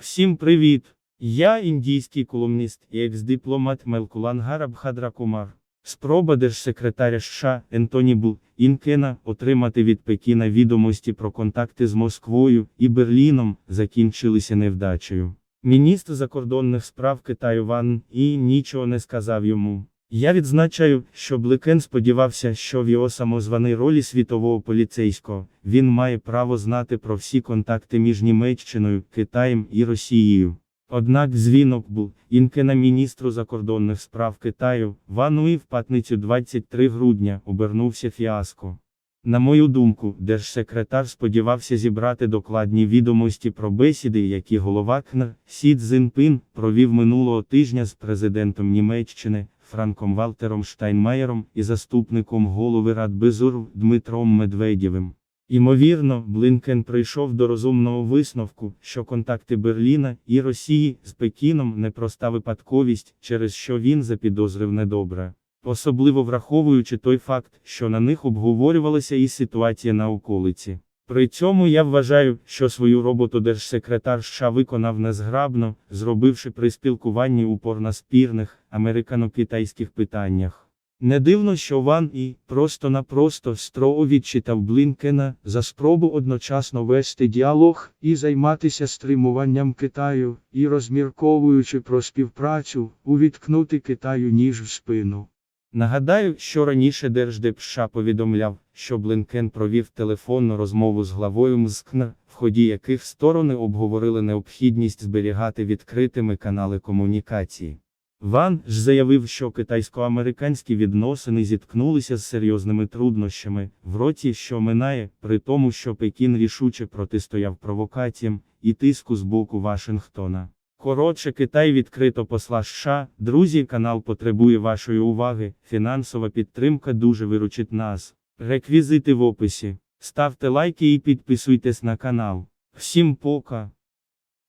Всім привіт! Я індійський колумніст і екс-дипломат Мелкулангар Абхадракумар. Спроба держсекретаря США Ентоні Бу Інкена отримати від Пекіна відомості про контакти з Москвою і Берліном закінчилися невдачею. Міністр закордонних справ Китаю Ван І нічого не сказав йому. Я відзначаю, що Бликен сподівався, що в його самозваній ролі світового поліцейського він має право знати про всі контакти між Німеччиною, Китаєм і Росією. Однак дзвінок був інкена міністру закордонних справ Китаю, Вануї в п'ятницю 23 грудня обернувся фіаско. На мою думку, держсекретар сподівався зібрати докладні відомості про бесіди, які голова КНР Сі Цзіньпин провів минулого тижня з президентом Німеччини Франком Валтером Штайнмаєром і заступником голови Радбезур Дмитром Медведєвим. Імовірно, Блинкен прийшов до розумного висновку, що контакти Берліна і Росії з Пекіном непроста випадковість, через що він запідозрив недобре. Особливо враховуючи той факт, що на них обговорювалася і ситуація на околиці. При цьому я вважаю, що свою роботу держсекретар США виконав незграбно, зробивши при спілкуванні упор на спірних американо-китайських питаннях. Не дивно, що Ван І просто-напросто строго відчитав Блінкена за спробу одночасно вести діалог і займатися стримуванням Китаю, і розмірковуючи про співпрацю, увіткнути Китаю ніж в спину. Нагадаю, що раніше Держдеп США повідомляв, що Блинкен провів телефонну розмову з главою МЗКН, в ході яких сторони обговорили необхідність зберігати відкритими канали комунікації. Ван ж заявив, що китайсько-американські відносини зіткнулися з серйозними труднощами, в році, що минає, при тому, що Пекін рішуче протистояв провокаціям і тиску з боку Вашингтона. Коротше, Китай відкрито посла США. Друзі, канал потребує вашої уваги. Фінансова підтримка дуже виручить нас. Реквізити в описі. Ставте лайки і підписуйтесь на канал. Всім пока!